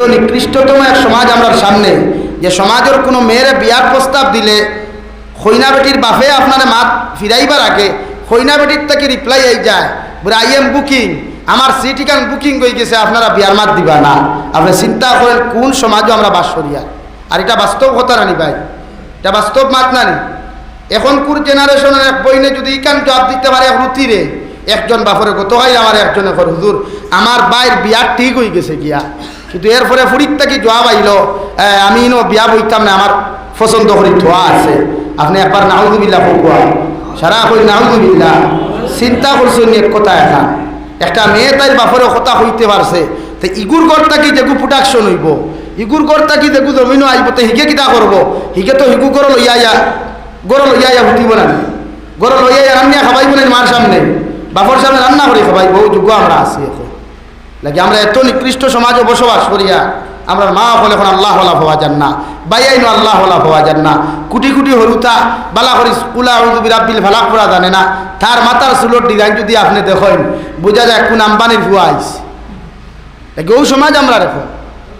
নিকৃষ্টতম এক সমাজ আমরা সামনে, যে সমাজের কোনো মেয়ের বিয়ার প্রস্তাব দিলে খৈনা বেটির বাপে আপনার মাত ফিরাইবার আগে খৈনা বেটির থেকে রিপ্লাই আই যায়, বলে আই এম বুকিং আমার সিট ইকান বুকিং হয়ে গেছে, আপনারা বিয়ার মাত দিবা না। আপনি চিন্তা করেন, কোন সমাজও আমরা বাস করিয়া আর? এটা বাস্তব কথা নানি ভাই, এটা বাস্তব মাত নানি। এখন কোন জেনারেশনের এক বইনে যদি ইকান জবাব দিতে পারে এক রুতিরে, একজন বাপরে হয় আমার একজনে হুজুর, আমার বাইর বিয়ার ঠিক হয়ে গেছে গিয়া। কিন্তু এরপরে ফুরিত থেকে জবাব আইল? আমি নো বিয়া বইতাম না, আমার পছন্দ করি ধোয়া আছে। আপনি একবার নাহুদুবিল্লা কোয়া সারা কই নাহুদুবিল্লা চিন্তা করছেন এক কথা এখন। একটা মেয়ে তাই বাপরে কথা হইতে পারছে। তো ইগুর গড়টা কি দেখু প্রোডাকশন হইব? ইগুর গড়টা কি দেখু জমিনও আইব? তো হিগে কিতা করব? হিগে তো হিগু গড় লইয়া ইয়া গড় লইয়া ইয়া হুতিব না গড় লইয়া ইয়া রান্না খাবাইব না মার সামনে। বাপর সামনে রান্না করে খাবাই বহু যুগ আমরা আছি এখন। লাগে আমরা এত নিকৃষ্ট সমাজে বসবাস করিয়া আমরা মা হলে এখন আল্লাহ হলা হওয়া যান না বাইয়াইন আল্লাহ হলা হওয়া যান না কুটি কুটি হরুতা বালা করি কুলা হরুদু বিরাবিল ভালাক করা জানে না তার মাথার চুলোর ডিজাইন যদি আপনি দেখেন বোঝা যায় কোন আম্বানির ভুয়া আইস লাগে ওই সমাজ আমরা রেখো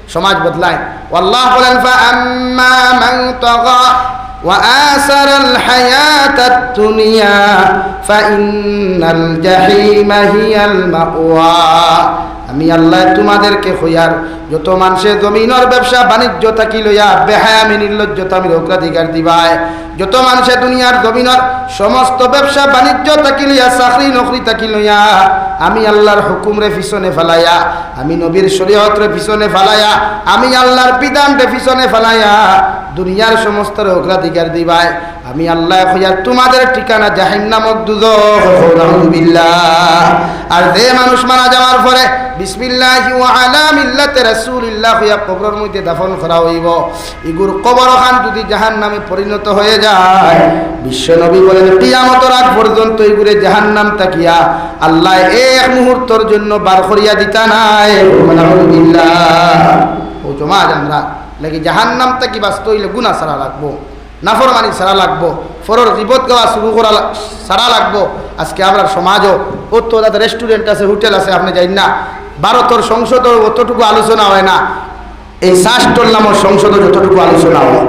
সমাজ বদলায় আল্লাহ বলেন فأما من طغى وآثر الحياة الدنيا فإن الجحيم هي المأوى আমি আল্লাহ তোমাদেরকে হইয়ার। যত মানুষে জমিনের ব্যবসা, বাণিজ্য থাকি লইয়া বেহায়া আমি নির্লজ্জতা আমি অগ্রাধিকার দিবায়। যত মানুষে দুনিয়ার জমিনের সমস্ত ব্যবসা, বাণিজ্য থাকি লইয়া, চাকরি, নকরি থাকি লইয়া, আমি আল্লাহর হুকুমরে পিছনে ফেলাইয়া, আমি নবীর শরীয়তরে পিছনে ফেলাইয়া, আমি আল্লাহর বিধানরে পিছনে ফেলাইয়া দুনিয়ার সমস্ত অগ্রাধিকার দিবায় আমি আল্লাহ হইয়া তোমাদের ঠিকানা জাহিম নামক আর যে মানুষ মারা যাওয়ার পরে হইব। যদি জাহান্নামে পরিণত হয়ে যায় বিশ্ব নবী বলেন, কিয়ামতের আগ পর্যন্ত ইগুরে জাহান্নাম তাকিয়া আল্লাহ জন্য নাই। আমরা লাগি জাহান্নাম তাকি বাস্ত হইলে গুনাহ সারা লাগবো, নাফরমানি সারা লাগবো ফরর রিবত গাওয়া শুরু করা সারা লাগবো। আজকে আমরা সমাজও ও তো তাদের রেস্টুরেন্ট আছে হোটেল আছে, আপনি যাই না। ভারতের সংসদও অতটুকু আলোচনা হয় না। এই শাস্টর নামের সংসদে যতটুকু আলোচনা হয়।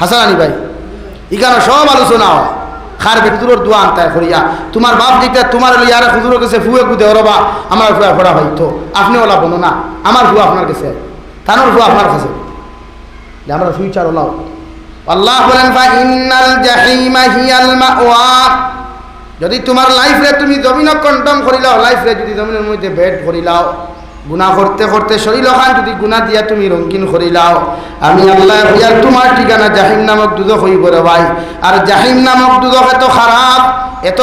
হাসান ভাই, এখানে সব আলোচনা হয়। খার বেতুর দোয়া আনতায় করিয়া, তোমার বাপ যেটা তোমার ইয়ার হুজুর কাছে ফুয়ে কুদে রবা আমার ফুয়া ফোড়া হইতো। আপনি ওলা বলো না, আমার ফুয়া আপনার কাছে। ফুয়া আপনার কাছে। আমরা ফিউচার ওলাও। আল্লাহ বলেন যদি তোমার লাইফে তুমি জমিন কন্টম করিলাও লাইফে যদি জমিনের মধ্যে বেড করিলাও গুণা করতে করতে শরীর খান যদি গুণা দিয়া তুমি রঙ্গিন করিলাও, আমি আল্লাহ তোমার ঠিকানা জাহিম নামক দুদক হইব রে ভাই। আর জাহিম নামক দুদক এত খারাপ এত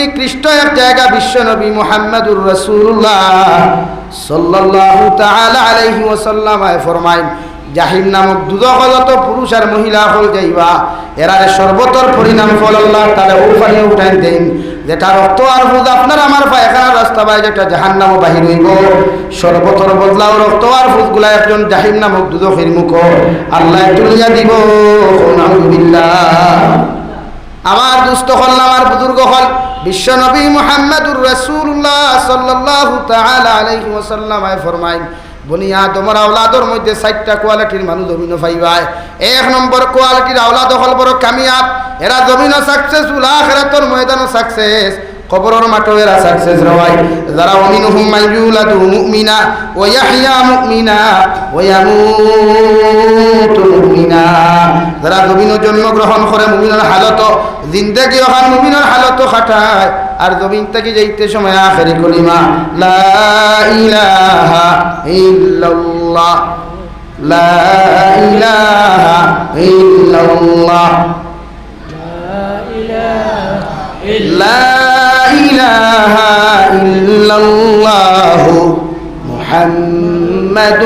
নিকৃষ্ট এক জায়গা বিশ্ব নবী মোহাম্মদুর রসুল্লাহ আলাইহি ওয়াসাল্লাম ফরমাইন, জাহিম নামক দুদক যত পুরুষ আর মহিলা হল যাইবা, এরারে সর্বতর পরিণাম ফল আল্লাহ তাহলে উফানি উঠাই দেন যেটা রক্ত আর বুধ আপনার আমার পায়খানার রাস্তা পায় যেটা জাহান নাম বাহির হইব। সর্বতর বদলাও রক্ত আর বুধগুলা একজন জাহিম নামক দুদকের মুখ, আল্লাহ তুলিয়া দিব, নাউজুবিল্লাহ। আমার দুস্থ হল আমার বুজুর্গ হল বিশ্ব নবী মোহাম্মদুর রসুল্লাহ সাল্লাহ ওয়াসাল্লাম ফরমাইন বনিয়া তোমার আওলাদর মধ্যে চারটা কোয়ালিটির মানুষ জমিন পাইবাই এক নম্বর কোয়ালিটির আওলাদ হল বড় কামিয়াব। এরা জমিন সাকসেসফুল আখেরাতর ময়দানও সাকসেস। কবরের এরা সাকসেস রওয়াই যারা অমিনহুম মাইয়ুলাদু মুমিনা, ওয়া ইয়াহইয়া মুমিনা, ওয়া ইয়ামুতু মুমিনা। যারা জমিন জন্মগ্রহণ করে মুমিনের হালত, জিন্দেগি ওখান মুমিনের হালত খাটায়, আর জমিন থেকে যাইতে সময় আখেরি কলিমা লা ইলাহা ইল্লাল্লাহ, লা ইলাহা ইল্লাল্লাহ। لا إله إلا الله محمد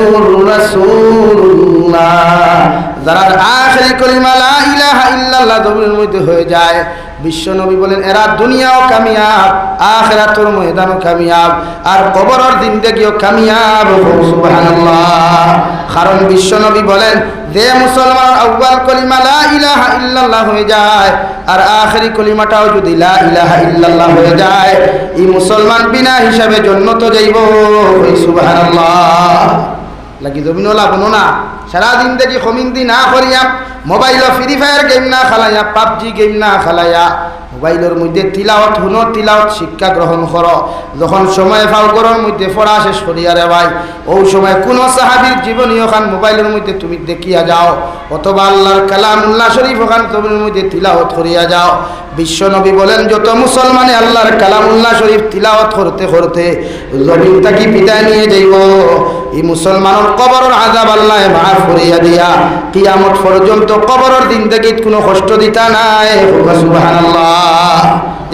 رسول الله যারা আখেরি কলিমা লা ইলাহা ইল্লাল্লাহ জমিনের মধ্যে হয়ে যায় বিশ্ব নবী বলেন, এরা দুনিয়াও কামিয়াব, আখেরাতুর ময়দানও কামিয়াব, আর কবরের জিন্দেগিও কামিয়াব সুবহানাল্লাহ। কারণ বিশ্ব নবী বলেন, যে মুসলমান আউ্বাল কলিমা লা ইলাহা ইল্লাল্লাহ হয়ে যায়, আর আখেরি কলিমাটাও যদি লা ইলাহা ইল্লাল্লাহ হয়ে যায়, এই মুসলমান বিনা হিসাবে জন্নত যাইব সুবহানাল্লাহ। লাগি জমিনলা বনো না সারাদিন দেখি কমিন্দি না করিয়া মোবাইল ফ্রি ফায়ার গেম না খেলাইয়া, পাবজি গেম না খেলাইয়া, মোবাইলের মধ্যে তিলাওয়াত, হুনর তিলাওয়াত, শিক্ষা গ্রহণ কর। যখন সময় ফাও করার মধ্যে পড়া শেষ করিয়া রে ভাই, ও সময় কোন সাহাবির জীবনী ওখান মোবাইলের মধ্যে তুমি দেখিয়া যাও, অথবা আল্লাহর কালাম উল্লাহ শরীফ ওখান তোমার মধ্যে তিলাওয়াত করিয়া যাও। বিশ্ব নবী বলেন, যত মুসলমানে আল্লাহর কালাম উল্লাহ শরীফ তিলাওয়াত করতে করতে জমিন তাকি বিদায় নিয়ে যাইব, এই মুসলমানের কবরের আজাব আল্লাহ মাফ করিয়া দিয়া কিয়ামত পর্যন্ত কবরের দিন থেকে কোনো কষ্ট দিতা নাই। সুবহানাল্লাহ।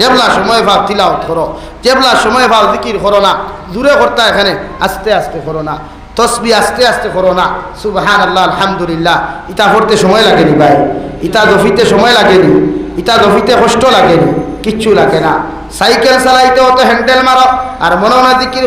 জেবলা সময় ভাব তিলাওয়াত করো জেবলা সময় ভাব জিকির করো না দূরে করতা এখানে আস্তে আস্তে করো না, তসবি আস্তে আস্তে করো না সুবহান আল্লাহ আলহামদুলিল্লাহ। ইটা পড়তে সময় লাগেনি ভাই, ইটা দফিতে সময় লাগেনি। ইটা দফিতে কষ্ট লাগেনি, কিচ্ছু লাগে না। সাইকেল চালাইতে অত হ্যান্ডেল মারো আর মনে মনে দিকির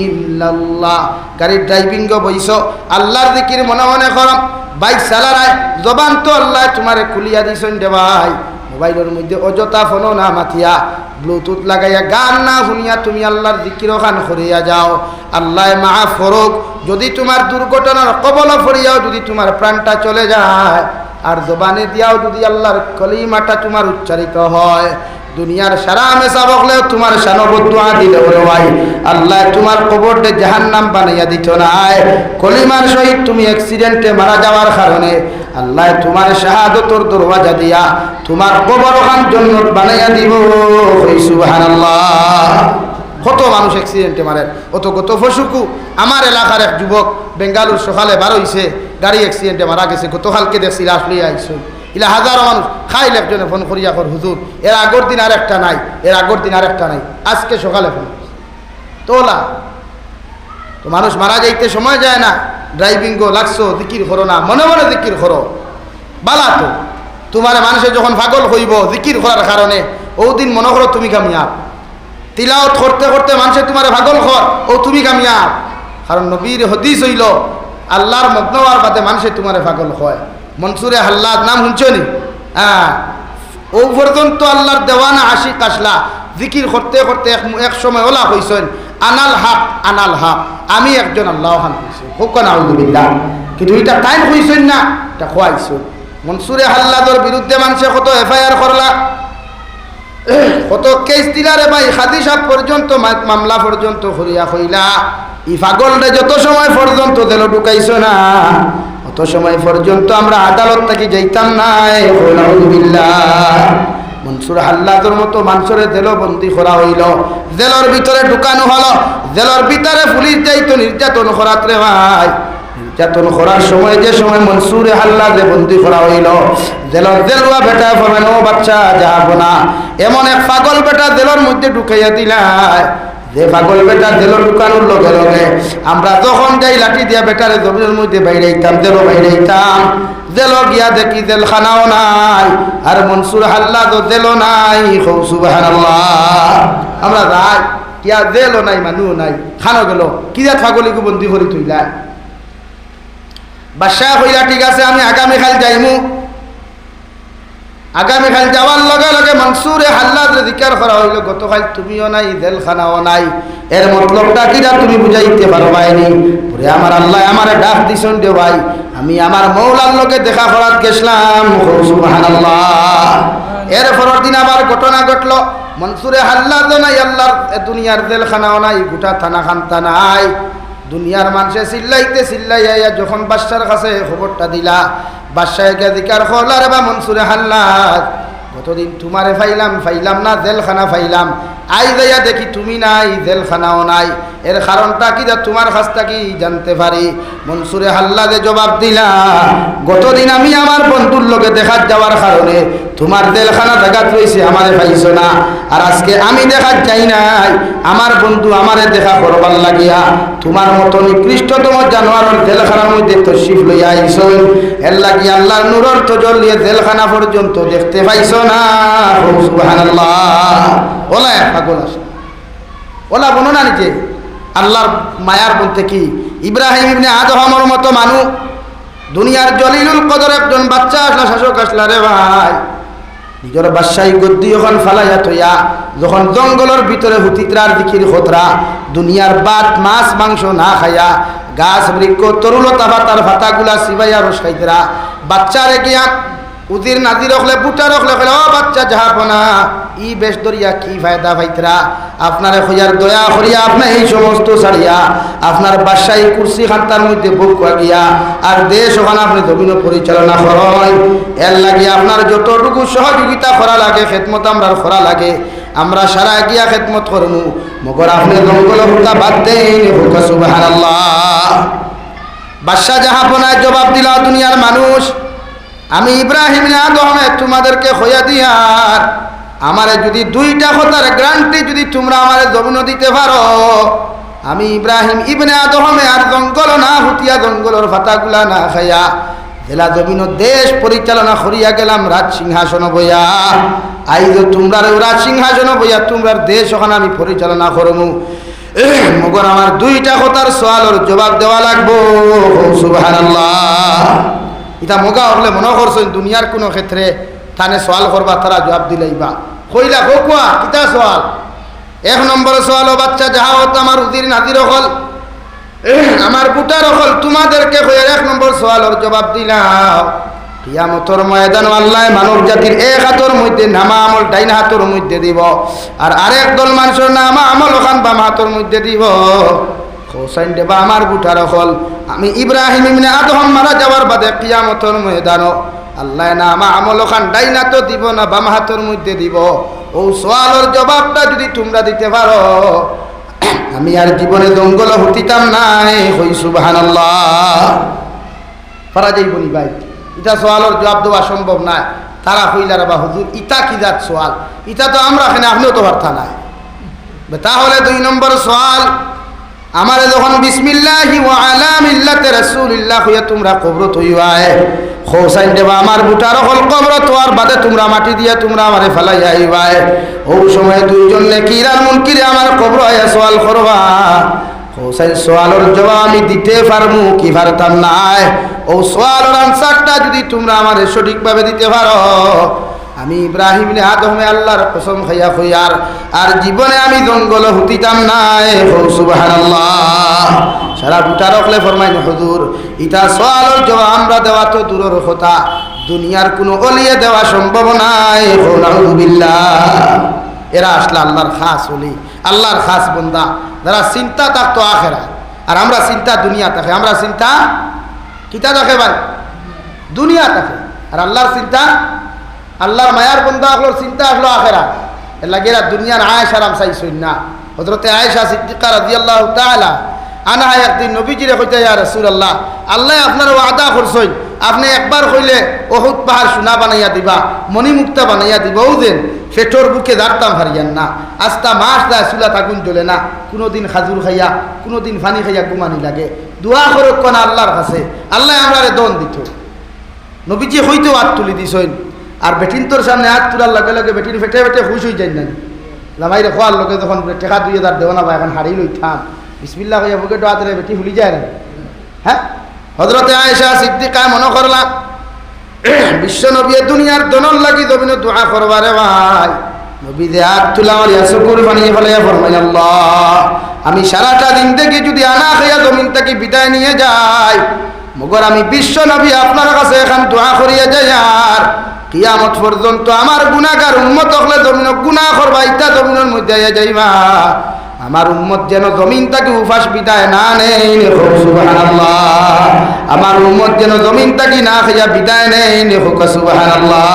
ইল্লাল্লাহ। গাড়ির ড্রাইভিং বইস আল্লাহর দিকির মনে মনে করো, বাইক চালারায়, জবান তো আল্লাহ তোমারে খুলিয়া দিছেন দে ভাই। মোবাইলের মধ্যে অযথা ফোনও না মাথিয়া, ব্লুটুথ লাগাইয়া গান না শুনিয়া তুমি আল্লাহর দিকির খান করিয়া যাও। আল্লাহ মা ফরক যদি তোমার দুর্ঘটনার কবল ফরিয়াও যদি তোমার প্রাণটা চলে যায় আর জবানে দিয়াও যদি আল্লাহর কলিমাটা তোমার উচ্চারিত হয়, দুনিয়ার সারা মেশা বকলেও তোমার সানবদুয়া দিলে ভাই, আল্লাহ তোমার কবরটে জাহান নাম বানাইয়া দিত নাই কলিমার সহিত তুমি অ্যাক্সিডেন্টে মারা যাওয়ার কারণে আল্লাহ তোমার শাহাদতর দরওয়াজা দিয়া তোমার কবর ওখান জন্য বানাইয়া দিব। কত মানুষ অ্যাক্সিডেন্টে মারে অত কত ফসুকু? আমার এলাকার এক যুবক বেঙ্গালুর সকালে বার হইছে, গাড়ি অ্যাক্সিডেন্টে মারা গেছে, গতকালকে দেখছি লাশ লইয়া আইসুন ইলা হাজারো মানুষ খাইল একজনে ফোন কর, হুজুর, এর আগর দিন আর একটা নাই, এর আগর দিন আর একটা নাই, আজকে সকালে ফোন তোলা, তো মানুষ মারা যাইতে সময় যায় না। ড্রাইভিংও লাগছো, দিকির করো না, মনে মনে দিকির করো। বালা তো, তোমার মানুষে যখন পাগল হইব জিকির করার কারণে ও দিন মনে করো তুমি কামিয়াব। তিলাওত করতে করতে মানুষে তোমার ভাগল কর। ও, তুমি কামিয়াব। কারণ নবীর হদিস হইল, আল্লাহর মগ্ন হওয়ার বাদে মানুষে তোমার পাগল হয়। মনসুরে হাল্লাদ, নাম শুনছনি হ্যাঁ। ও পর্যন্ত আল্লাহর দেওয়ানা আশি কাশলা জিকির করতে করতে এক এক সময় ওলা হইছেন আনাল হাক আনাল হাক। আমি একজন আল্লাহ হান হইছি হোকন আলহামদুলিল্লাহ কিন্তু এটা টাইম হইছেন না, এটা খোয়াইছেন মনসুরে হাল্লাদর বিরুদ্ধে মানুষে কত এফআইআর করলা? কত কেস দিলারে ভাই? খাদি সাহ পর্যন্ত মামলা পর্যন্ত হরিয়া হইলা। ই পাগলটা যত সময় পর্যন্ত দিল ঢুকাইছ না, অত সময় পর্যন্ত আমরা আদালত থেকে যাইতাম না। মনসুর হাল্লাদর মতো মানুষের জেল বন্দি করা হইল। জেলর ভিতরে ঢুকানো হলো। জেলর ভিতরে পুলিশ যাইতো, নির্যাতন করাত রে ভাই। নির্যাতন করার সময়, যে সময় মনসুরে হাল্লা যে বন্দি করা হইল, জেলর জেলুয়া বেটা ফবেন ও বাচ্চা যাব না। এমন এক পাগল বেটা জেলর মধ্যে ঢুকাইয়া দিলায় যে পাগল বেটা জেলর ঢুকানোর লগে লগে আমরা তখন যাই লাঠি দিয়া বেটারে জমিনের মধ্যে বাইরে বাইরেইতাম, জেলও বাইরেইতাম জেল গিয়া দেখি জেলখানাও নাই, আর মনসুর হাল্লা তো জেলও নাই। সুবহানাল্লাহ। আমরা যাই কিয়া জেলও নাই মানুষ নাই, খানো গেল কিয়া ছাগলিকে বন্দি করে তুইলায় বাদশাহ হইয়া ঠিক আছে, আমি আগামীকাল যাইমু। আগামীকাল যাওয়ার লগে লগে মনসুরে হাল্লাদ জিকার করা হইল, গতকাল তুমিও নাই, জেলখানাও নাই। এর মতলবটা কিনা তুমি বুঝাইতে পারো পাইনি পরে আমার আল্লাহ, আমার ডাক দিছন দে ভাই। আমি আমার মৌলার লোকে দেখা করার গেছিলাম। এর পরের দিন আবার ঘটনা ঘটল। মনসুরে হাল্লাদ নাই, আল্লাহর দুনিয়ার জেলখানাও নাই, গোটা থানা খান্তা নাই। দুনিয়ার মানুষে চিল্লাইতে চিল্লাইয়া যখন বাদশার কাছে খবরটা দিলা, বাদশাহকে দিকার খোলার বা মনসুরে হাল্লাদ কতদিন তোমারে ফাইলাম ফাইলাম না, জেলখানা ফাইলাম। আই যাইয়া দেখি তুমি নাই, জেলখানাও নাই। এর কারণটা কি যা তোমার কাছটা কি জানতে পারি? মনসুরে হাল্লাদে জবাব দিলা, গতদিন আমি আমার বন্ধুর লোকে দেখার যাওয়ার কারণে তোমার জেলখানা দেখাত রয়েছে আমারে পাইছো না। আর আজকে আমি দেখার চাই নাই, আমার বন্ধু আমারে দেখা করবার লাগিয়া তোমার মতো নিকৃষ্টতম জানোয়ারের জেলখানার মধ্যে তশিফ লইয়া আইসন এর লাগি আল্লাহ নূরর তো জ্বলিয়ে জেলখানা পর্যন্ত দেখতে পাইছো না। সুবহানাল্লাহ। ওলা পাগল আছে ওলা বনো না নিজে। আল্লাহর মায়ার বলতে কি? ইব্রাহিম ইবনে আদহামর মতো মানুষ দুনিয়ার জলিলুল কদর একজন বাচ্চা আসলা, শাসক আসলা রে ভাই। নিজের বাদশাহী গদ্দি যখন ফালাইয়া থইয়া, যখন জঙ্গলের ভিতরে হুতিত্রার দিকির খতরা দুনিয়ার বাত মাছ, মাংস না খাইয়া, গাছ, বৃক্ষ তরুলতা ভাতার ভাতাগুলা সিবাইয়া রস খাইতরা বাচ্চারে গিয়া উদির নাদি রখলে বুটা রখলে ও বাচ্চা যাহাপনা ই বেশ দরিয়া কি ফায়দা ভাইতরা? আপনারে খইয়ার দয়া করিয়া আপনি এই সমস্ত ছাড়িয়া আপনার বাসায় কুর্সি খান্তার মধ্যে বুক গিয়া আর দেশ ওখানে আপনি জমিন পরিচালনা করেন। এর লাগে আপনার যতটুকু সহযোগিতা করা লাগে, খেদমত আমরা করা লাগে, আমরা সারা গিয়া খেদমত করমু। মগর আপনি জঙ্গল হুকা বাদ দেন হুকা সুবহানাল্লাহ। বাদশাহ জাহাপনায় জবাব দিলা, দুনিয়ার মানুষ, আমি ইব্রাহিম আদমে তোমাদেরকে হইয়া দিয়ার। আমারে যদি দুইটা কথার গ্রান্টি যদি তোমরা আমারে জমিন দিতে পারো, আমি ইব্রাহিম ইবনে আদমে আর জঙ্গল না হুতিয়া জঙ্গলের ফাতাগুলা না খাইয়া জেলা জমিন দেশ পরিচালনা করিয়া গেলাম রাজ সিংহাসন বইয়া। আইজ তোমরা রাজ সিংহাসন বইয়া তোমরার দেশ ওখানে আমি পরিচালনা করমু। মগর আমার দুইটা কথার সোয়ালের জবাব দেওয়া লাগবো। সুবহানাল্লাহ। ইটা মগা হলে মনে করছেন দুনিয়ার কোনো ক্ষেত্রে তানে সোয়াল করবা, তারা জবাব দিলেইবা কইলা কোয়া, কিতা সোয়াল এক নম্বর সোয়াল ও বাচ্চা, যাহা হতো আমার উদির নাদির হল, আমার বুটার হল, তোমাদেরকে কয়ে এক নম্বর সোয়ালের জবাব দিলাম। কিয়ামতর ময়দান আল্লাহ মানব জাতির এক হাতর মধ্যে নামা আমল ডাইন হাতর মধ্যে দিব, আর আরেক দল মানুষের নামা আমল ওখান বাম হাতর মধ্যে দিব। হোসাইন দেবা, আমার বুটার হল, আমি ইব্রাহিম ইমনে আদম মারা যাওয়ার বাদে কিয়ামতর ময়দানও আল্লাহ না আমা আমল খান ডাইনা তো দিব না, বাম হাতর মধ্যে দিব। ও সোয়ালের জবাবটা যদি তোমরা দিতে পারো, আমি আর জীবনে জঙ্গল হতিতাম নাই, হই সুবাহান পারা যাইব নি ভাই, ইটা সোয়ালের জবাব দেওয়া সম্ভব নাই তারা হইলার বা হুজুর, ইটা কি যাত সোয়াল ইটা তো আমরা এখানে আপনিও তো বার্তা নাই। তাহলে দুই নম্বর সোয়াল আমার যখন বিসমিল্লাহি ওয়া আলা মিল্লাতে রাসূলিল্লাহ হইয়া তোমরা কবরত হইবায় খোসাইন দেবা, আমার বুটার হল কবর তোয়ার বাদে তোমরা মাটি দিয়া তোমরা আমারে ফেলাই আইবায় ও সময় দুইজন নেকিরার মুনকিরে আমার কবর আয়া সওয়াল করবা। হোসাইন সোয়ালর জবাব আমি দিতে পারমু কি পারতাম নাই। ও সোয়ালর আনসারটা যদি তোমরা আমারে সঠিকভাবে দিতে পারো আমি ইব্রাহিম আদমে আল্লাহর কসম খাইয়া খুইয়ার আর জীবনে আমি জঙ্গল হুতিতাম নাই। সারা বুটা রকলে ফরমাইন, হুজুর, ইটা সোয়ালের জবাব আমরা দেওয়া তো দূরের কথা। দুনিয়ার কোনো অলিয়ে দেওয়া সম্ভব নাই। এরা আসলে আল্লাহর খাস অলি, আল্লাহর খাস বন্দা। যারা চিন্তা থাকতো আখেরা আর আমরা চিন্তা দুনিয়া থাকে। আমরা চিন্তা কিতা থাকে ভাই? দুনিয়া থাকে। আর আল্লাহর চিন্তা আল্লাহর মায়ার বন্ধা আসলোর চিন্তা আসলো আখেরা। এর লাগে এরা দুনিয়ার আয়েস আরাম চাইছই না। হজরতে আয়েশা সিদ্দিকা রাজি আল্লাহ তালা আনা একদিন নবীজিরে কইতে, ইয়া রাসূলুল্লাহ, আল্লাহ আল্লাহ আপনার ওয়াদা করছই আপনি একবার কইলে অহুত পাহাড় সোনা বানাইয়া দিবা, মণিমুক্তা বানাইয়া দিবা দেন ফেটোর বুকে দাঁড়তাম হারিয়ান না। আস্তা মাস দায়, চুলা থাকুন জ্বলে না। কোনোদিন খাজুর খাইয়া, কোনোদিন ফানি খাইয়া ঘুমানি লাগে। দোয়া করক কোন আল্লাহর কাছে। আল্লাহ আমরারে দন দিত। নবীজি হইতেও হাত তুলি দিছইন আর বেটিন তোর সামনে হাত তোলার লগে লগে বেটিন ফেটে ফেটে খুশ হয়ে যায় না লামাইরে খোয়ার লগে যখন টেকা দুই হাজার দেওয়া না বা এখন হারিয়ে লই থাম। বিসমিল্লা হইয়া বুকে ডোয়া দিলে বেটি ফুলি যায় না হ্যাঁ হজরতে আয়েশা সিদ্দিকায় মনে করলাম বিশ্ব নবী দুনিয়ার দনর লাগি জমিন দোয়া করবারে ভাই। নবী দে হাত তুলা ইয়াসুকুর বানিয়ে ফেলে ফরমাই আল্লাহ। আমি সারাটা দিন থেকে যদি আনা খাইয়া জমিন থেকে বিদায় নিয়ে যাই মগর আমি বিশ্ব নবী আপনার কাছে এখন দোয়া করিয়া যাই আর কিয়ামত পর্যন্ত আমার গুণাগার উন্মত হলে জমিন গুণা করবা, ইটা জমিনের মধ্যে যাইবা। আমার উম্মত যেন জমিন তাকে উপাস বিদায় না নেই আমার উম্মত যেন জমিন তাকে না খাইয়া বিদায় নেই হোক, সুবহানাল্লাহ।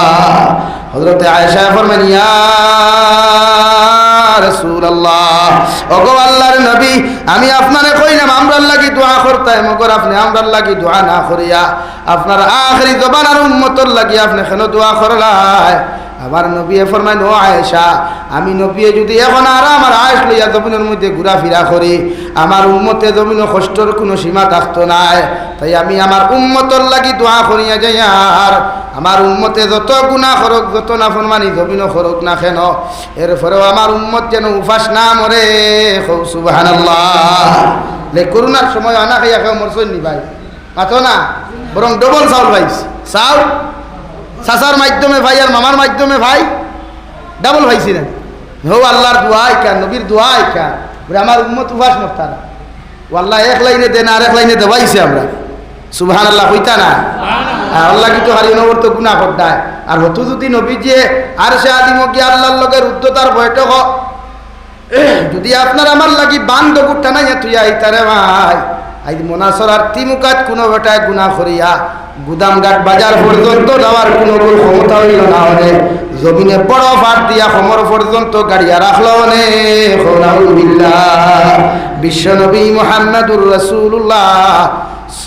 হযরতে আয়েশা ফরমান ইয়া নবী, আমি আপনারে কইলাম আমরার লাগি দোয়া মগর আপনি লাগি দোয়া না করিয়া, আপনার আখরি লাগি আপনি কেন দোয়া করলাই? আয়েশা, আমি নবী যদি এখন আর আমার আয়েস লইয়া জমিনের মধ্যে ঘোরাফেরা করি, আমার উম্মতে জমিন কষ্টর কোনো সীমা থাকতো নাই। তাই আমি আমার উম্মতর লাগি দোয়া করিয়া যাই আর আমার উম্মতে যত গুণা করক, যত না ফরমানি জমিনও করক না কেন, এরপরেও আমার উম্মত যেন উপাস না মরে। লে করোনার সময় আনা খাইয়া খেয়ে মরছই নি ভাই? পাতো না, বরং ডবল চাউল পাইছি চাউল? চাচার মাধ্যমে ভাই আর মামার মাধ্যমে ভাই? ডাবল ভাইছিলেন হো আল্লাহর দোয়াই কেন নবীর দোয়াই কেন আমার উম্মত উপাস মরতারা ও আল্লাহ এক লাইনে দেন আর এক লাইনে দেওয়াইছে আমরা। সুবহান আল্লাহ হইতা না? আল্লাহ কিন্তু হারি নবর তো গুণা করতায় আর হতু যদি নবী যে আর সে আদিমকি আল্লাহর লগের উদ্যতার বৈঠক যদি আপনার আমার লাগি বান দগুর টানাইয়া তুই আইতারে ভাই আই মনাসরার তিমুকাত কোনো বেটায় গুণা করিয়া গুদামঘাট বাজার পর্যন্ত যাওয়ার কোনো ক্ষমতা হইল না হলে, জমিনে বড় ফাট দিয়া সমর পর্যন্ত গাড়িয়া রাখল নে বিশ্ব নবী মোহাম্মদুর রসুল্লাহ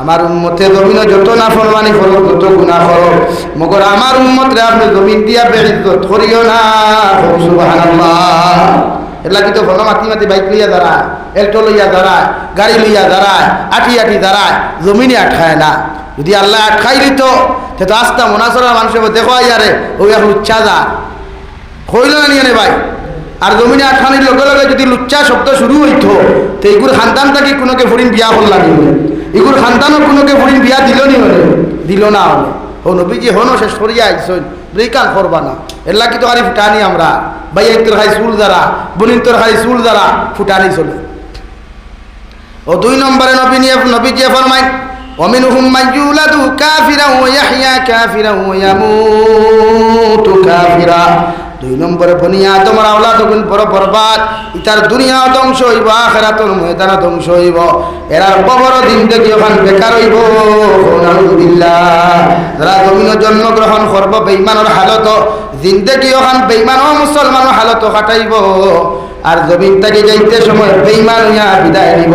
আমার উন্মতে জমিন যত না ফরমানি করো, তত গুণা করো। মগর আমার উন্মতরে আপনি জমিন দিয়া বেড়িত করিও না। সুবহানাল্লাহ। এলা কিন্তু ফলো মাতি মাতি বাইক লইয়া দাঁড়ায়, এল্টো লইয়া দাঁড়ায়, গাড়ি লইয়া দাঁড়ায়, আটি আটি দাঁড়ায়, জমিনে আটকায় না। যদি আল্লাহ আটকাই দিত সে তো আস্তা মোনাসরার মানুষের দেখো ইয়ারে ওই এখন উচ্চা যা। হইল না নিয়ে ভাই? আর জমিনে আটখানির লগে লগে যদি লুচ্চা শব্দ শুরু হইতো, তো এইগুর খানদান থাকি কোনোকে ফুরিন বিয়া করলা নি হলে এগুর খানদানও কোনোকে ফুরিন বিয়া দিল নি হলে দিল না হলে ও নবীজি হনো শেষ করিয়া আইসন রেকান করবা না এল্লা কি তো খালি ফুটানি আমরা ভাই তোর খাই চুল দ্বারা বনিন তোর খাই চুল দ্বারা ফুটানি চলে ও দুই নম্বরে নবী নিয়ে নবী যে ফরমাই ومنهم من يولد كافرا ويحيى كافرا ويموت كافرا দুই নম্বরে বনিয়া তোমার আওলা তখন বড় বরবাদ। ইতার দুনিয়া ধ্বংস হইব আখেরাতর ময়দান ধ্বংস হইব। এরার কবর দিন থেকে ওখান বেকার হইব। যারা জমিন জন্মগ্রহণ করব বেইমানের হালত, জিন্দেগি ওখান বেইমান ও মুসলমানের হালত কাটাইব আর জমিন থেকে যাইতে সময় বেইমান হইয়া বিদায় নিব।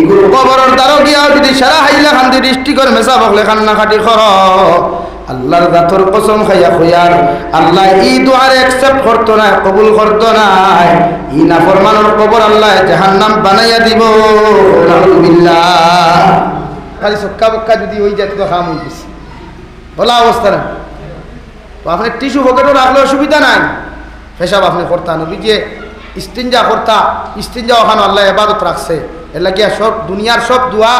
ইগুলো কবরের দ্বারও গিয়া যদি সারা হাইলা খান্দি ডিস্ট্রিক্টর মেসা বকলে খান্না খাটি খর আল্লাহর দাতর কসম খাইয়া খুয়ার, আল্লাহ ই দুয়ার একসেপ্ট করতো না, কবুল করতো না। ই না ফরমানোর কবর আল্লাহ জাহান্নাম বানাইয়া দিব। খালি সক্কা বক্কা যদি ওই জাতি তো খাম হইতেছে। বলা অবস্থা না। তো আপনি টিস্যু পকেটও রাখলে অসুবিধা নাই। পেশাব আপনি করতা নবী যে ইস্তিনজা করতা, ইস্তিনজা ওখানে আল্লাহ এবাদত রাখছে। এর লাগিয়া সব দুনিয়ার সব দোয়া,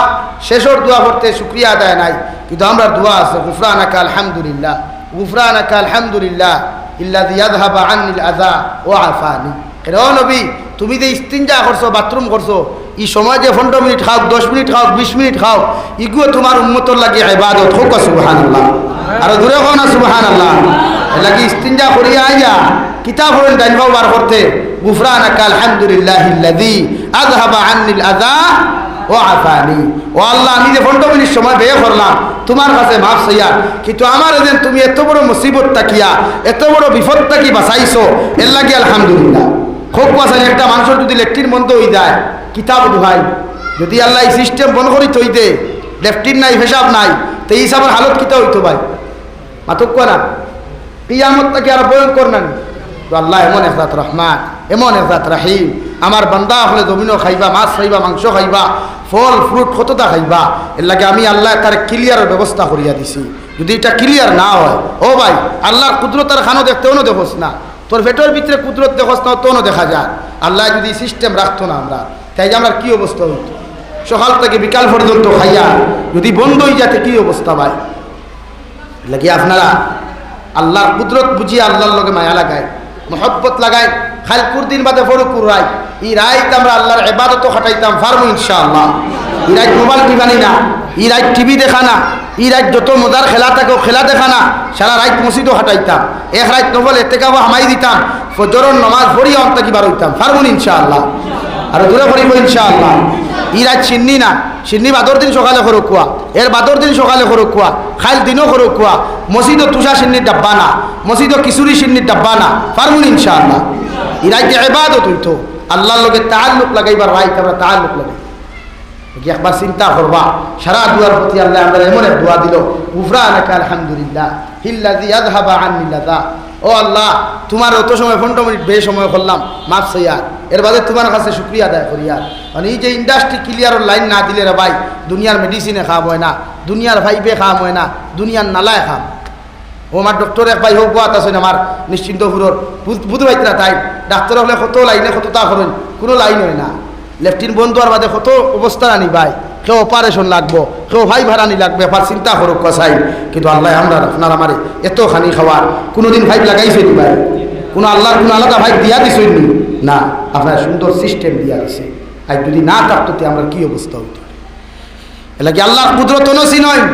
শেষর দোয়া করতে শুক্রিয়া আদায় নাই। কিন্তু আমরা দোয়া আছে, গুফরানাকা আলহামদুলিল্লাহ গুফরানাকা আলহামদুলিল্লাহ ইল্লা দিয়াদহাবা আনিল আযা ও আফানি। ও নবী, তুমি যে ইস্তিনজা করছ, বাথরুম করছ, এই সময় যে পনেরো মিনিট খাও দশ মিনিট খাও বিশ মিনিট খাও ইগুলো তোমার উন্মতর লাগে ইবাদত হোক আল্লাহ আর দূরে হোক না সুবহান আল্লাহ এর লাগে ইস্তিনজা করিয়া আইয়া কিতাব হলেন ডাইনভাও বার করতে? গুফরানাকা আলহামদুলিল্লাহ ইল্লাযী আযহাবা আনিল আযা ও আফানি। ও আল্লাহ, আমি যে পনেরো মিনিট সময় ব্যয় করলাম, তোমার কাছে মাফ সইয়া কিন্তু আমার এদিন তুমি এত বড় মুসিবত তাকিয়া, এত বড় বিপদ তাকি বাঁচাইছো, এর লাগে আলহামদুলিল্লাহ। খুব বাঁচাই একটা মানুষের যদি লেট্রিন বন্ধ হয়ে যায়, কিতাব দোহাই যদি আল্লাহ এই সিস্টেম বন্ধ করি দে লেফটিন নাই, হিসাব নাই, তো এই হিসাবের হালত কিতা হইতো ভাই? মাতক না কিয়ামত তাকে আর ভয়ঙ্কর না তো আল্লাহ এমন একজাত রহমান, এমন একজাত রাহিম। আমার বান্দা হলে জমিনও খাইবা, মাছ খাইবা, মাংস খাইবা, ফল, ফ্রুট, কতটা খাইবা, এর লাগে আমি আল্লাহ তার ক্লিয়ারের ব্যবস্থা করিয়া দিছি। যদি এটা ক্লিয়ার না হয়, ও ভাই, আল্লাহর কুদরতার খানো দেখতেও না দেখোস না। তোর পেটের ভিতরে কুদরত দেখোস না তোও দেখা যায়। আল্লাহ যদি সিস্টেম রাখতো না আমরা, তাই যে আমার কী অবস্থা হইতো? সকাল থেকে বিকাল পর্যন্ত খাইয়া, যদি বন্ধ হয়ে যাতে কী অবস্থা ভাই? লাগে আপনারা আল্লাহর কুদরত বুঝিয়ে আল্লাহর লগে মায়া লাগায়, মহব্বত লাগায়, খালকুর দিন বাদে ফরুকুর রায়। এই রাইত আমরা আল্লাহর এবাদতও খাটাইতাম, ফার্মু ইনশাআল্লাহ। এই রাইত মোবাইল টিপানি না এই রাইত টিভি দেখা না এই রাইত যত মজার খেলা থাকে খেলা দেখা না, সারা রাইত মসজিদও খাটাইতাম। এক রাইত নবল এতে কাবো হামাই দিতাম, ফজরর নমাজ ভরিয়া অন্ত বার হইতাম ফার্মুন ইনশাআল্লাহ। আর দূরে ভরিব ইনশাআল্লাহ। ই চিন্নি না। চিন্নি বাদর দিন সকালে সরু কুয়া এর বাদর দিন সকালে সরু কুয়া খাইল দিনও সরু কুয়া মসজিদও তুষা সিন্নির ডাব্বা না। মসজিদও কিশোরী সিন্নির ডাব্বা না। ফার্মুন ইনশাআল্লাহ। ই রাজ্যে তুই হইতো আল্লাহর লগে তাল্লুক লাগাইবার রাইত আমরা তাল্লুক লাগাই। একবার চিন্তা করবা সারা দুয়ার প্রতি আল্লাহ আমরা এমন এক দোয়া দিল। উফরা আলাকা আলহামদুলিল্লাহ হিল্লাদি আদহাবা আন্নিল্লাদা ও আল্লাহ তোমার অত সময় পনেরো মিনিট বে সময় করলাম মাফ সইয়া এর বাদে তোমার কাছে শুক্রিয়া আদায় করি আর মানে এই যে ইন্ডাস্ট্রি ক্লিয়ারের লাইন না দিলে রে ভাই দুনিয়ার মেডিসিনে খাওয়া হয় না দুনিয়ার ভাইবে খাওয়া হয় না দুনিয়ার নালায় খাম। ও আমার ডক্টর এক ভাই হোক বাত আছে আমার নিশ্চিন্ত হুরোর বুধ পাইতে না তাই ডাক্তার হলে কত লাইনে কত তা করেন কোনো লাইন হয় না। লেফটিন বন্ধু আর বাদে কত অবস্থা আনি ভাই কেউ অপারেশন লাগবো কেউ ভাই ভাড়ানি লাগবে এবার চিন্তা করুক কসাই কিন্তু আল্লাহ আমরা আপনার আমারে এত খানি খাওয়ার কোনোদিন ভাই লাগাইছে ভাই? কোনো আল্লাহর কোনো আলাদা ভাই দিয়া দিছই নি, আপনার সুন্দর সিস্টেম দিয়া দিছে। আর যদি না থাকতো, তে আমরা কি অবস্থা হইতো? এলা কি আল্লাহ কুদরত নসি নয়?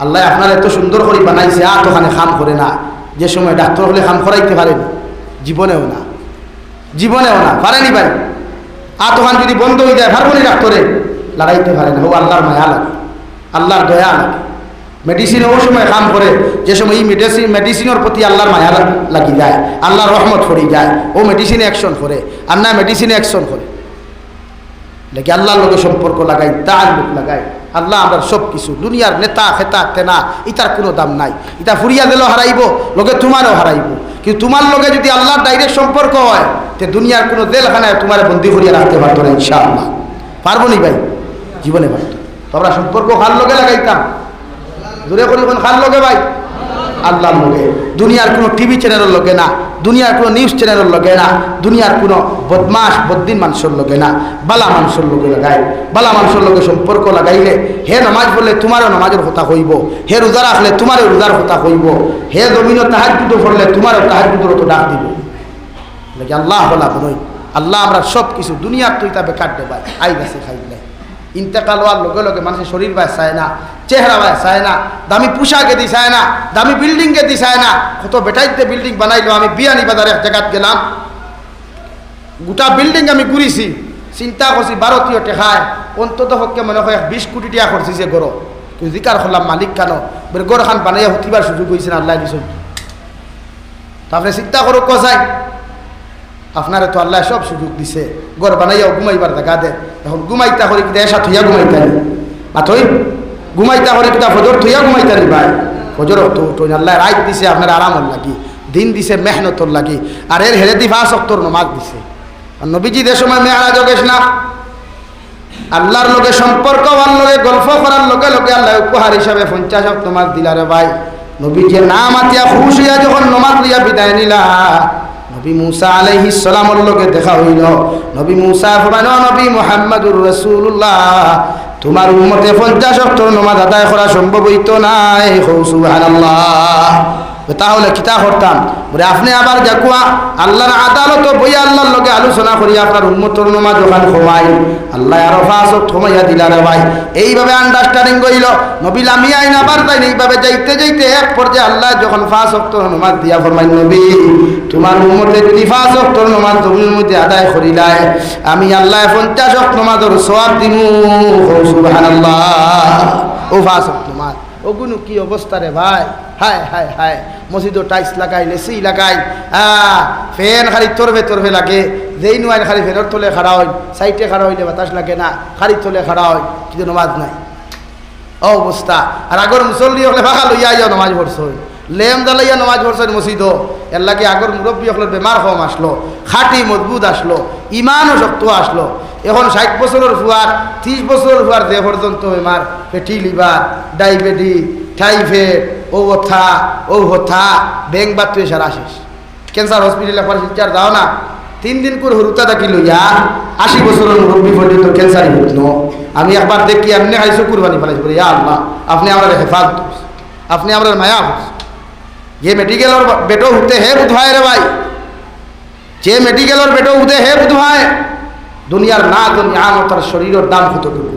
আল্লাহ আপনার এত সুন্দর করে বানাইছে, আর ওখানে খাম করে না। যে সময় ডাক্তার হলে খাম করাইতে পারেন। জীবনেও না। জীবনেও না। পারেনি ভাই। আর তখন যদি বন্ধ হয়ে যায়, পারব না ডাক্তারে? লাগাইতে পারে না। ও আল্লাহর মায়া লাগে। আল্লাহর দয়া লাগে। মেডিসিন ও সময় কাম করে। যে সময় এই মেডিসিন মেডিসিনের প্রতি আল্লাহর মায়া লাগি যায়, আল্লাহর রহমত ফরি যায়। ও মেডিসিনে অ্যাকশন করে, আর না মেডিসিনে অ্যাকশন করে। লেগে আল্লাহর লোকের সম্পর্ক লাগাই, তার লোক লাগাই। আল্লাহ আমরা সব কিছু দুনিয়ার নেতা, খেতা, তেনা, ইতার কোনো দাম নাই। ইটা ফুরিয়া দিলেও হারাইব লোকে তোমারও হারাইব। কিন্তু তোমার লোকে যদি আল্লাহর ডাইরেক্ট সম্পর্ক হয়, তে দুনিয়ার কোনো জেলখানায় তোমার বন্দি করিয়া রাখতে পারতো না ইনশাআল্লাহ। পারব নি ভাই? জীবনে পারতো। তোমরা সম্পর্ক খাল লোকে লাগাইতাম? দূরে করি কোন খাল লোকে ভাই? আল্লাহর লোকে দুনিয়ার কোনো টিভি চ্যানেলের লোকে না, দুনিয়ার কোনো নিউজ চ্যানেলের লোকে না, দুনিয়ার কোনো বদমাস বদ্দিন মানুষের লোকে না, বালা মানুষের লোকে লাগাই বালা মানুষের লোকে সম্পর্ক লাগাইলে হে নমাজ পড়লে তোমারও নমাজের কথা হইব, হে রোজা রাখলে তোমারও রোজার কথা হইব, হে জমিনও তাহার দুটো পড়লে তোমারও তাহার দুটোর তো ডাক দিব। আল্লাহ বলা বলই আল্লাহ আমরা সব কিছু দুনিয়ার তুই তা বেকার দেবাই আই গেছে খাইলে। ইন্তেকাল হওয়ার লগে লগে মানুষের শরীর বায় চায় না চেহারা বায় চায় না, দামি পোশাকে দি চায় না, দামি বিল্ডিংকে দি চায় না, কত বেটাইতে বিল্ডিং বানাইলো আমি বিয়ানি বাজারে এক জায়গাত গেলাম। গোটা বিল্ডিং আমি ঘুরিছি চিন্তা করছি ভারতীয় টেকায় অন্তত হককে মনে হয় বিশ কোটি টাকা করছি যে গড় জিকার করলাম মালিক কেন? বের গড় খান বানাইয়া হতিবার সুযোগ হয়েছে আল্লাহ দিছেন। তারপরে চিন্তা করো কসাই আপনারে তো আল্লাহ সব সুযোগ দিছে। গড় বানাইয়া ঘুমাইবার দেখা দে। এখন ঘুমাইতা করি কিতা এসা থইয়া ঘুমাইতা নি। মাথই ঘুমাইতা করি কিতা ফজর থইয়া ঘুমাইতা নি ভাই। ফজর তো তো আল্লাহ, রাইত দিছে আপনার আরামর লাগি, দিন দিছে মেহনতর লাগি, আর এর হেরে দি ফাঁস নমাজ দিছে। আর নবীজি যে সময় মেহরা যোগেশ না, আল্লাহর লোকে সম্পর্ক লোকে গল্প করার লোকে লোকে আল্লাহ উপহার হিসাবে পঞ্চাশ নমাজ দিলারে ভাই। নবীজি না মাতিয়া খুশ হইয়া যখন নমাজ দিয়া বিদায় নিলা নবী মুসা আলাইহি সালামর লোকে দেখা হইল। নবী মুসা ফরমাইল নবী মুহাম্মাদুর রাসূলুল্লাহ, তোমার উম্মতে পঞ্চাশ অক্টর নমাজ আদায় করা সম্ভব হইতো নাই। হৌ, সুবহানাল্লাহ। তাহলে কিতা করতাম বলে, আপনি আবার দেখুয়া, আল্লাহর আদালত বইয়া আল্লাহর লগে আলোচনা করি আপনার উন্মতর নমাজ ওখান খোমাই আল্লাহ আরও ফাঁসক থমাইয়া দিলা রে ভাই। এইভাবে আন্ডারস্ট্যান্ডিং করিল নবীল আমি আইন আবার তাই এইভাবে যাইতে যাইতে এক পর্যায়ে আল্লাহ যখন ফাঁস অক্টর নমাজ দিয়া ফরমাই নবী, তোমার উন্মতে যদি ফাঁস অক্টর নমাজ জমির মধ্যে আদায় করিলাই। আমি আল্লাহ পঞ্চাশ অক্ট নমাজের সোয়াব দিমু। সুবহানাল্লাহ। ও ফাঁস অক্ট নমাজ। ওগুলো কি অবস্থা রে ভাই? হায় হায় হায়। মসজিদও টাইস লাগাই, লেসি লাগাই। হ্যাঁ ফেন খালি তরবে তরবে লাগে। যেই নোয়াইন খালি ফ্যানের তলে খাড়া হয়, সাইডে খাড়া হইলে বাতাস লাগে না খালি তলে খাড়া হয়, কিন্তু নমাজ নাই। অবস্থা। আর আগর মুসল্লি হলে ভাগা লইয়া নমাজ পড়ছ। লেম দালাইয়া নমাজ পড়ছেন মসজিদ এর লাগে আগর মুরব্বী হলে বেমার কম আসলো, খাটি মজবুত আসলো, ইমানও শক্ত আসলো। এখন ষাট বছরের ফুয়ার, ত্রিশ বছরের ফুয়ার যে পর্যন্ত বেমার, পেটি লিভার ডায়াবেটিস টাইফয়েড, ও ওথা ও হথা ব্যাংক বাদ তুই সারা শেষ। ক্যান্সার হসপিটালে পরে শিলচার যাও না। তিন দিন করে হরুতা থাকি লইয়া আশি বছরের মুরব্বী পর্যন্ত ক্যান্সারই হইত আমি একবার দেখি, এমনি আইসো কুরবানি ফেলাইছি ইয়া আল্লাহ, আপনি আমার হেফাজত আপনি আমার মায়া যে মেডিকেলের বেটো হতে হে বুধ হয় রে ভাই যে মেডিকেলের বেটো হতে হে বুধ হয় দুনিয়ার না দুনিয়া তার শরীরের দাম কতটুকু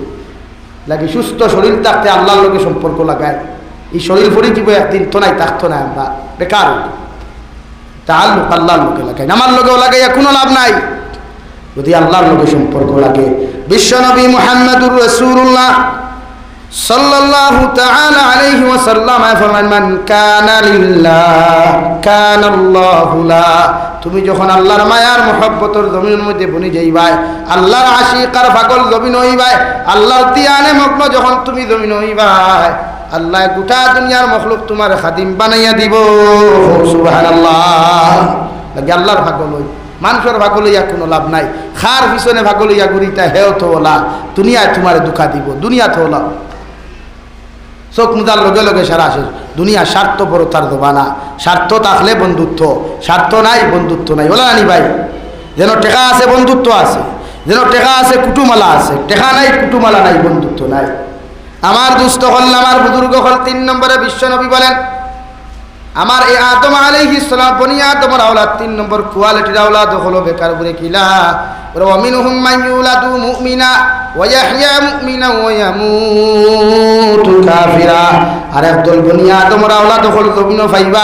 লাগে সুস্থ শরীর থাকতে আল্লাহর লোকে সম্পর্ক লাগায় এই শরীর ভরে দিব একদিন তো নাই থাকতো না আমরা বেকার তার লোক আল্লাহর লোকে লাগাই আমার লোকেও লাগাই কোনো লাভ নাই যদি আল্লাহর লোকে সম্পর্ক লাগে বিশ্বনবী মুহাম্মদুর রসুল্লাহ তুমি যখন আল্লাহর মায়ার মহব্বতর জমিনের মধ্যে বনি যাইবাই আল্লাহর আশিক আর পাগল জমিন হইবাই আল্লাহর তিয়ানে মগ্ন যখন তুমি জমিন হইবাই আল্লাহ গোটা দুনিয়ার মখলুক তোমার খাদিম বানাইয়া দিব। আল্লাহর পাগল হই, মানুষের ভাগ লইয়া কোনো লাভ নাই। খার পিছনে ভাগ লইয়া ঘুরিতা হেও তো ওলা, দুনিয়ায় তোমার দুঃখা দিব দুনিয়া তো ওলা। চোখ মুদার লগে লগে সারা আসে। দুনিয়া স্বার্থ তার দোবানা। স্বার্থ থাকলে বন্ধুত্ব। স্বার্থ নাই, বন্ধুত্ব নাই। বলে নানি ভাই। যেন টেকা আছে, বন্ধুত্ব আছে। যেন টেকা আছে, কুটুমালা আছে। টেকা নাই, কুটুমালা নাই, বন্ধুত্ব নাই। আমার দুস্থ হল, আমার বুজুর্গ হল। তিন নম্বরে বিশ্বনবী বলেন আমার এই আদম আলাইহি সালাম, বনি আদমের আওলাদ, তিন নম্বর কোয়ালিটির আওলাদ হলো বেকার বুরে কিলা ওয়া মিনহুম মান ইউলাদু মুমিনা ওয়া ইয়াহইয়া মুমিনা ওয়া ইয়ামুতু কাফিরা। আর একদল বনি আদমের আওলাদ হলো জমিন ফাইবা